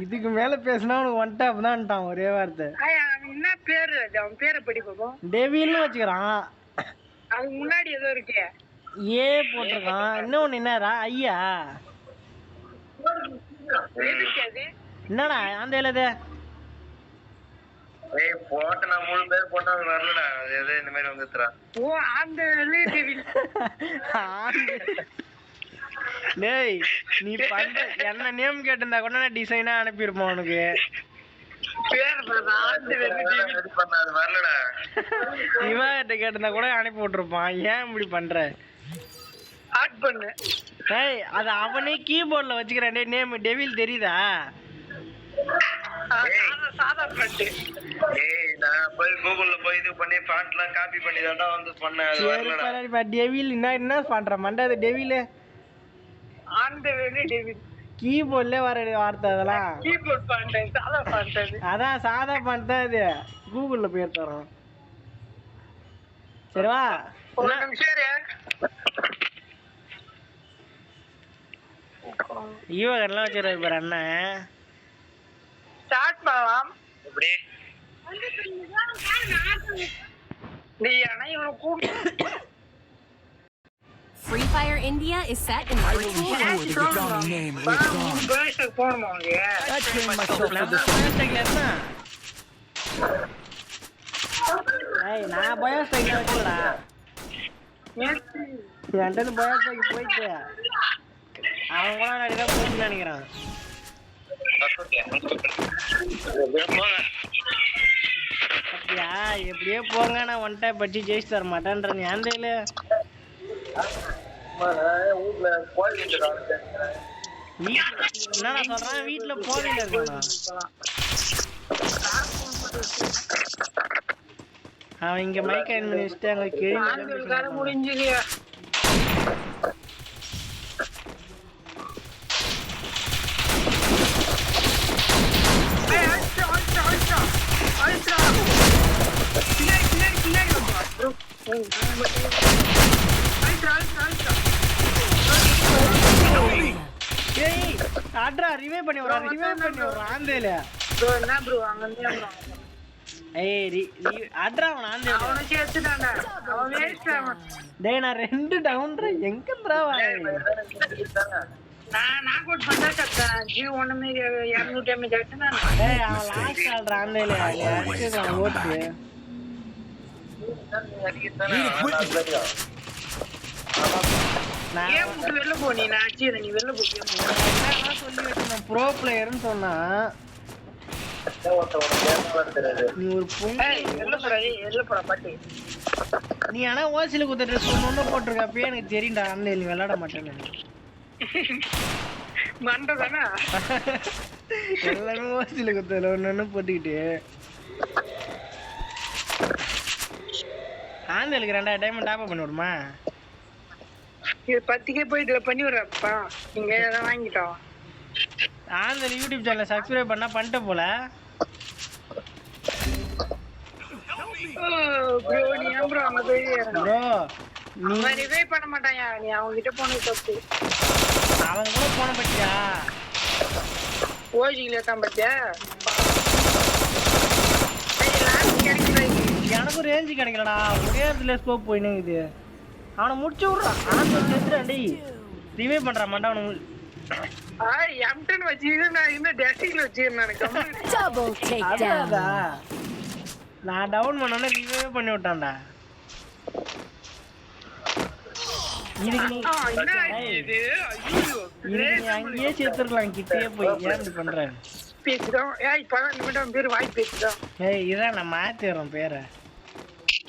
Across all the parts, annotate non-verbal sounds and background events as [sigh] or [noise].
இதுக்கு மேல பேசினா அவனுக்கு ஒன் டாப் தான்ட்டான் ஒரே வார்த்தை. என்ன பேரு? அவன் பேரை படி பாப்போம். டெவில்னு வச்சுக்கிறான். அதுக்கு முன்னாடி ஏதோ இருக்கு. ஏ போட்டிருக்கான். இன்னொன்னு என்னடா ஐயா? என்னடா அந்த எழுது ஏய் போட்ட நான் மூணு பேர் போட்டா அது வரலடா. அது எதோ இந்த மாதிரி வந்துத்துறா ஓ அந்த ரிலேட்டிவ் [laughs] டேய் நீ பண்ற என்ன நேம் கேட்டிருந்தா கூட நான் டிசைனா அனுப்பியிருப்போம் உனக்கு. இவன் கிட்ட கேட்டிருந்தா கூட அனுப்பி விட்டுருப்பான் ஏன் இப்படி பண்ற? ஆட் பண்ணு. டேய் அது அவனே கீபோர்ட்ல வச்சுக்கிறான் டேய் நேம் டெவில் தெரியுதா? ஆ, சாதா ஃப்ரெண்டு ஏய் நான் போய் கூகுள்ல போய் இது பண்ணி ஃபாண்ட்லாம் காப்பி பண்ணி வந்து பண்ணேன். அது வரலடா. டெவில் என்ன என்ன பண்ற மண்டை அது டெவில் கீபோர்ட்ல வர வார்த்தை அதெல்லாம். கீபோர்ட் பண்ணிட்டேன் சாதா பண்ணிட்டேன் அதான் சாதா பண்ணிட்டு இது? கூகுள்ல பேர் தரோம் சரிவா ஒரு நிமிஷம் இரு. ஈவகன்லாம் வச்சிருக்காரு பாரு அண்ணன். ஸ்டார்ட் பண்ணலாம். நீ ஆனா இவனை கூப்பிட்டு Free Fire India is set in ஏய் நான் பயோஸ்டைக் வைக்கலடா என்கிட்ட பயோஸ்டைக் போயிட்டு அவன் கூட நான் இதான் போயிட்டு நினைக்கிறான் அப்படியா? எப்படியோ போங்க நான் ஒன் டைம் படிச்சு ஜெயிச்சு தர மாட்டேன்றேன் ஏன் என்னடா சொல்றான் வீட்டுல போகல இருக்கானா அவன் இங்க மைக் ஆன் பண்ணி வச்சுட்டு அங்க கேள்வி பண்ணி பண்ணி ஆந்தேல என்ன bro, அங்க இருந்து? ஏய் ரி ரி- அட்ரா அவன் ஆந்தேல அவனை சேர்த்துட்டான்டா. அவன் waste அவன். டேய் நான் ரெண்டு டவுன்ற எங்கன்றா வாய் நான் நான் கூட பண்ணா சத்தேன். ஜி ஒண்ணுமே இருநூத்தி ஐம்பது அடிச்சுதான் டேய் அவன் லாஸ்ட் ஆடுற ஆந்தேல அடிச்சுக்கலாம் ஓட்டு? நான் கேம் விட்டு வெளில போ நீ? நான் அடிச்சிடுறேன் நீ வெளில போ என்ன சொல்லி வச்சிருந்தேன் ப்ரோ பிளேயர்னு சொன்னா நீ ஒரு பொண்ணு நீ ஆனா ஓசில குத்த ட்ரெஸ் ஒண்ணு போட்டிருக்க அப்பயே எனக்கு தெரியும்டா நீ விளையாட மாட்டேன்னு மண்டை தானே? எல்லாமே ஓசில குத்தல ஒண்ணு ஒண்ணு போட்டுக்கிட்டு. ஆந்தலுக்கு ரெண்டா டைமண்ட் டாப் பண்ணி விடுமா? இது பத்துக்கே போயிட்டு பண்ணி விடுறப்பா. நீங்க எதாவது வாங்கிட்டோம் ஆந்தல் யூடியூப் சேனல் சப்ஸ்கிரைப் பண்ணா பண்ணிட்ட போல. ப்ரோ நீ ஏன் ப்ரோ அங்க போய் ப்ரோ அவன் ரிவைவ் பண்ண மாட்டாயா நீ அவங்க கிட்ட போனது தப்பு. அவன் கூட போன பத்தியா? ஓஜில தான் பார்த்தியா ஏய், last கிடைக்கல. எனக்கும் ரேஞ்சு கிடைக்கலடா. ஒரே இடத்துல ஸ்கோப் போயினுங்குது அவனை முடிச்சு விட்றான் ஆந்தல் செத்துறான் டேய் ரிவே பண்றான் மாட்டா அவனுக்கு ஆ, M10 வச்சுக்கிட்டு நான் இன்னும் takedown. அதான்டா. நான் டவுன் பண்ணோன்னே ரிவே பண்ணி விட்டான்டா. அங்கேயே சேர்த்துருக்கலாம் கிட்டேயே போய். ஏன் பண்ற? பேசுறோம் ஏய் இப்பதான் நிமிடம் பேர் வாய் பேசுறோம் ஏய் இதான் நான் மாத்திடுறேன் பேரை.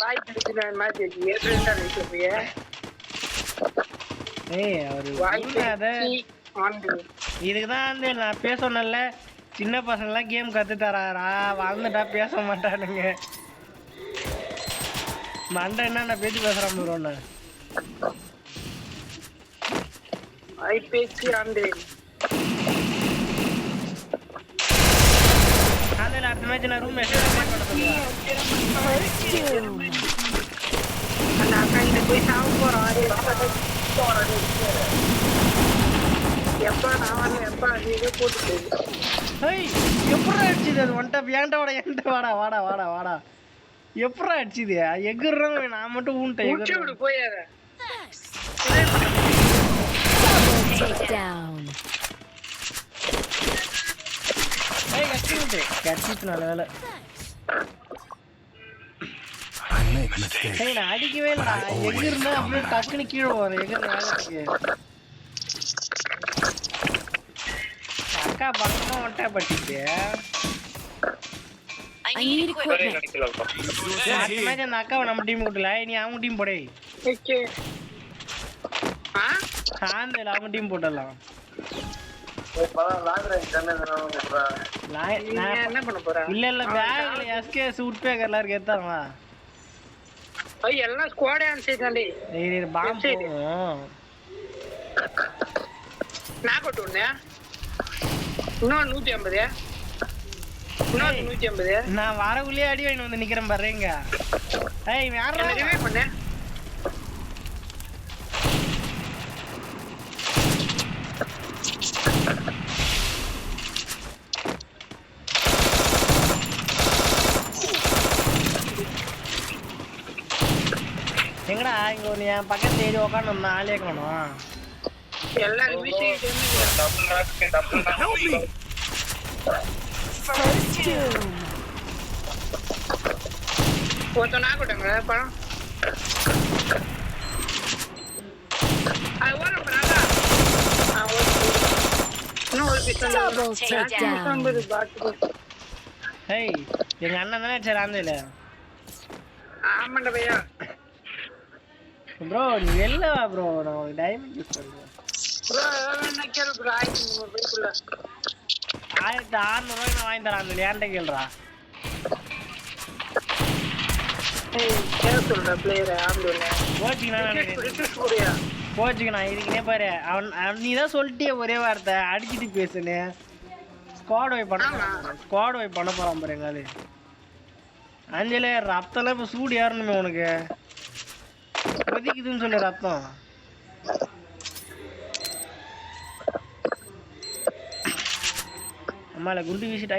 பேசி நான் மாத்தி வச்சு ஏற்கனவே வைக்கிறப்பைய ஏய் அவரு இதுக்கு தான் வந்து நான் பேச சின்ன பசங்களாம் கேம் கத்து தராரா வளர்ந்துட்டா பேச மாட்டானுங்க. மண்டை என்ன பேச்சு பேசுறான் ஒன்று வாய் பேசி ஆண்டு அதில் அடுத்த மேட்ச் நான் ரூம் அந்த அக்கா கிட்ட போய் சாப்பிட போறோம் எப்பா நான் வரல எப்பா நீ இதே போட்டு ஹேய் எப்படா அடிச்சுது அது? வந்துட்ட ஏன்டா வாடா வாடா வாடா வாடா வாடா. எப்படா அடிச்சுது? எகுறவன் நான் மட்டும் ஊன்ட்டேன் முடிச்சு விடு கட்டிச்சு நல்ல வேலை. அடிக்கவே இல்லடா. எகிருந்தா அப்படியே டக்குன்னு கீழே வரும். எகிற வேகத்துக்கு அக்கா பக்கமா மாதிரி அந்த அக்காவை நம்ம டீம் விட்டல. நீ அவங்க டீம் போடே. அவங்க டீம் போட்டுடலாம். இல்ல இல்ல பேக்ல எஸ்கே சூட் பேக் எல்லாரும் ஏத்தாங்களா ஐய் எல்லாம் ஸ்குவாடே பாம்பு சரி. போகும். நான் கொட்டு ஒண்ணு இன்னும் நூத்தி ஐம்பது. இன்னொரு நூத்தி ஐம்பது. நான் வரக்குள்ளேயே அடி வாங்கி வந்து நிக்கிறேன் பாருங்க ஏய் யாரா என்ன ரிவைவ் பண்ணு? இங்க ஒண்ணு என் பக்கத்து ஏறி உட்காந்து வந்தா ஆளே காணும் doom. ஒருத்தன் நான் கொட்டுங்க பழம் ஒரு எங்க அண்ணன் தானே சரி ஆந்தில ஆமாண்டா பையா ப்ரோ நீ வெளில வா ப்ரோ நான் டைமண்ட் யூஸ் பண்றேன் ப்ரோ என்ன கேளு ப்ரோ ஆயிரத்தி முந்நூறு பைக்குள்ள ஆயிரத்தி அறுநூறுவாய்க்கு நான் வாங்கி தரேன் அந்த ஏன்ட்ட கேள்றா ஏய் கேளு சொல்ற பிளேயர் ஆம்புல கோச்சிக்கு நான் ரிக்வெஸ்ட் போறியா? கோச்சிக்கு நான் இதுக்குனே பாரு. அவன் நீ தான் சொல்லிட்டியே ஒரே வார்த்தை. அடிச்சிட்டு பேசுனே ஸ்குவாட் வை பண்ண. ஸ்குவாட் வை பண்ண போறான் பாரு எங்காவது அஞ்சலே ரத்தம்லாம் இப்போ சூடு ஏறணுமே உனக்கு. கொதிக்குதுன்னு சொல்லு ரத்தம். அம்மால குண்டு வீசிட்டு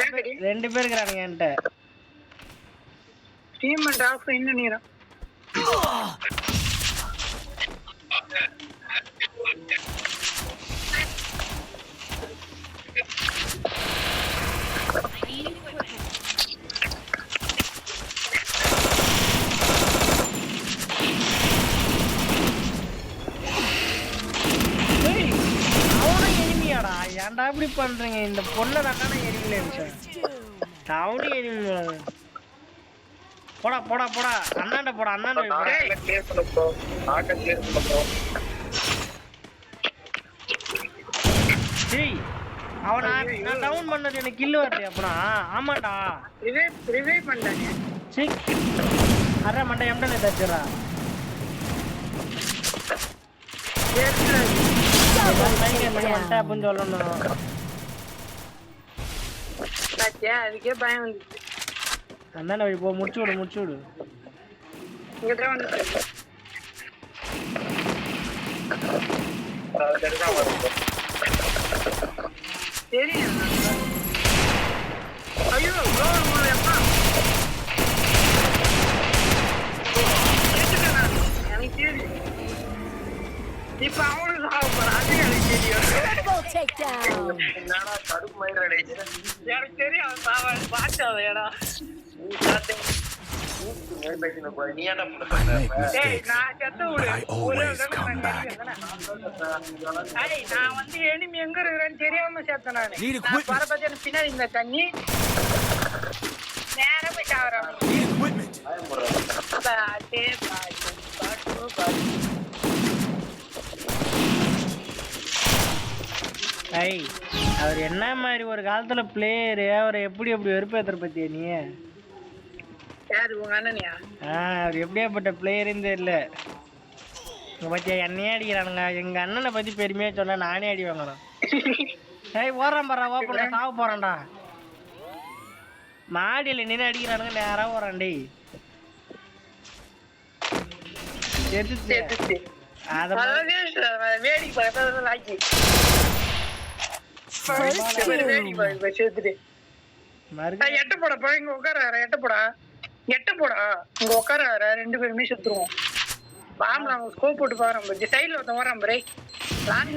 பேக் அடி ரெண்டு பேர் இருக்கிறானுங்க என்கிட்ட. டீம்மேட் ஆஃப் இன்னும் நீரம் இப்படி பண்றீங்க? இந்த பொண்ணை எனிமில இருந்துச்சேன் அவனும் எனிமி போடா போடா போடா. அண்ணாண்ட போடா அண்ணாண்ட டேய் அவனை நான் டவுன் பண்ணது எனக்கு கில்லு வரலையா அப்பனா. ஆமாடா. ரிவைவ் ரிவைவ் பண்ணானே சீ. அரை மண்டை எம்டல தச்சுறா அப்படின்னு சொல்லணும். பாத்தியா? அதுக்கே பயம் வந்துச்சு. போய் போ முடிச்சு விடு முடிச்சு விடு. bro. தெரியும் ஐயோ ப்ரோ உங்களுக்கு எப்பா கேட்டுட்டேன் நான். எனக்கு தெரியும் இப்ப அவனுக்கு சாக போறான் அது எனக்கு தெரியும் Double takedown. என்னடா கடுப்பு மயிர் அடைச்சு எனக்கு தெரியும் அவன் சாவான் பார்த்து அவன் ஏடா. நீ செத்து விடு. I ஒரே always ஒரு தடவை come நான் back. அடிக்கிறேன் தானே. ஏய், நான் வந்து enemy எங்க இருக்கிறேன்னு தெரியாம செத்தேன் நானு. Need நான் equipment. வரப்போது எனக்கு பின்னாடி இந்த தண்ணி நேரா போய் சாவறேன் ஐய் அவர் என்ன மாதிரி ஒரு காலத்துல பிளேயரு அவரை எப்படி எப்படி வெறுப்பேத்துற பத்தியா நீ? யாரு? உங்க அண்ணனியா? ஆ அவர் எப்படியாப்பட்ட பிளேயருன்னு தெரியல. பத்தியா என்னையே அடிக்கிறானுங்க. எங்க அண்ணனை பத்தி பெருமையா சொன்னா நானே அடி வாங்கணும். ஏய் ஓடுறான் பாரா ஓப்பன் சாவ போறான்டா. மாடியில நின்று அடிக்கிறானுங்க நேரா ஓடுறான் டேய். சேர்த்துச்சு அத வேடிக்கை எட்ட போடா போய் இங்க உட்கார எட்ட போடா. எட்ட போடா. இங்க உட்கார ரெண்டு பேருமே செத்துருவோம். பாம்பு அவங்க ஸ்கோப் போட்டு பாக்குறோம் சைடுல ஒருத்தன் வரான் பிரே லாரி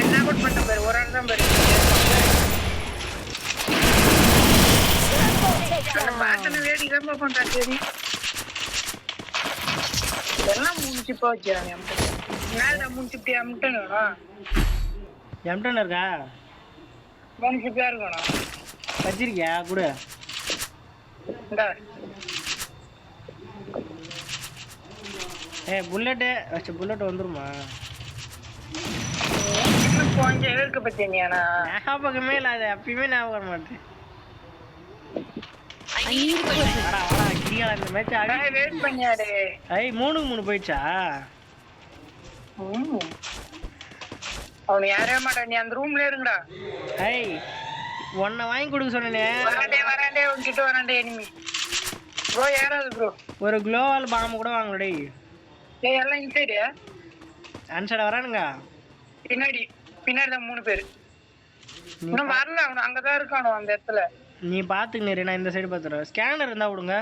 என்ன கூட பண்ண பாரு ஒரு ஆள் தான் பாரு பாட்டனை வேடிக்கை தான் பார்ப்போம் சரி எல்லாம் முடிச்சு போச்சுறாங்க மேல முடிச்சுட்டு அமுட்டணும்னா எம்டன் இருக்கா? முடிச்சுட்டா இருக்கணும் வச்சிருக்கியா? கூட. ஏ புல்லட்டு வச்சு புல்லட் வந்துருமா? கொஞ்சம் இருக்கு பத்தியானா ஞாபகமே இல்லை அது எப்பயுமே ஞாபகம் மாட்டேன் I need equipment. வாடா வாடா கிரியால இந்த மேட்ச் ஆடி வெயிட் பண்ணியாரு ஐய் மூணுக்கு மூணு போயிடுச்சா. அவனு யாரே மாட்டான் நீ அந்த ரூம்ல இருங்கடா. ஐய் உன்னை வாங்கி கொடுக்க சொன்னேனே. வராண்டே வராண்டே உன்கிட்ட வராண்டே எனிமி ப்ரோ யாராவது ப்ரோ ஒரு குளோவால் பாம்பு கூட வாங்கலடி ஏய் எல்லாம் இன்சைடு அன்சைட வரானுங்க. பின்னாடி பின்னாடி தான் மூணு பேர். இன்னும் வரல அவன் அங்கதான் இருக்கானோ அந்த இடத்துல. நீ பாத்துக்கினு நான் இந்த சைடு பாத்துறேன். ஸ்கேனர் இருந்தா விடுங்க.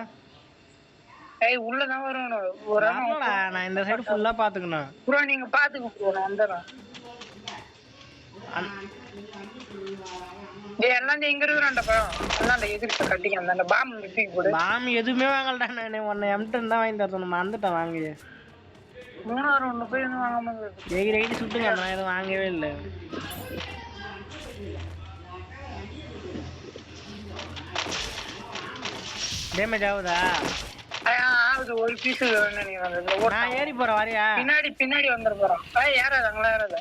ஏய் உள்ளதான் வரணும் ஒரு நான் இந்த சைடு ஃபுல்லா பாத்துக்கணும். ப்ரோ நீங்க பாத்துக்க ப்ரோ நான் வந்துடுறேன். டேய் எல்லாம் எங்க இருக்கிறான்டா எல்லாம் அந்த எதிர்க்க கட்டிக்க அந்த பாம்பு தூக்கி போடு. பாம்பு எதுவுமே வாங்கலடா நான். உன்னை எம்டன் தான் வாங்கி தரணும் மறந்துட்டேன் வாங்கி. மூணாறு ஒண்ணு போய் வாங்காம. எகிரி எகிரி சுட்டுங்க நான் எதுவும் வாங்கவே இல்லை. டேமேஜ் ஆகுதா? ஆகுது. ஒரு பீஸ் வேணும். நான் ஏறி போறேன் வரியா? பின்னாடி பின்னாடி வந்துட போறோம். அங்களா யாராவது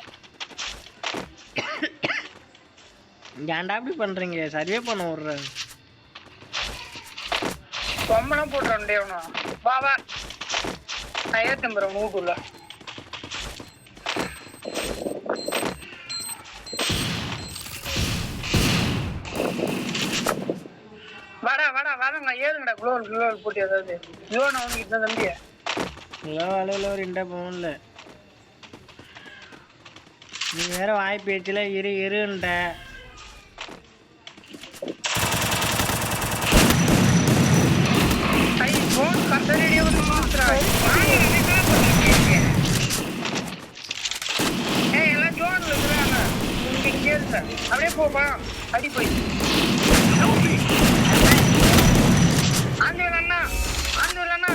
ஏன்டா அப்படி பண்றீங்க? சர்வே பண்ண விடுறேன் பொம்பளம் போட்டுறோம் டே அவனும் வா வா. நான் வாடா வாடா வாடங்க ஏறுங்கடா குளோல் குளோல் போட்டு ஏதாவது. யோன் அவனுக்கு இந்த தம்பிய? இல்லை அலையில் ஒரு இண்டா போகல நீ வேற வாய் பேச்சுல இரு இருன்ற அப்படியே போப்பா அடி போய். ஆண்டவர் அண்ணா அண்ணா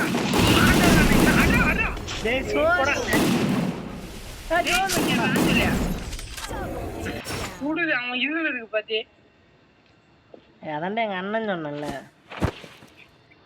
ஆண்டவர் அண்ணா அடா அடா டேய் போடா. சுடுது அவன் இதுல இருக்கு பாத்தி அதான்டா எங்க அண்ணன் சொன்னல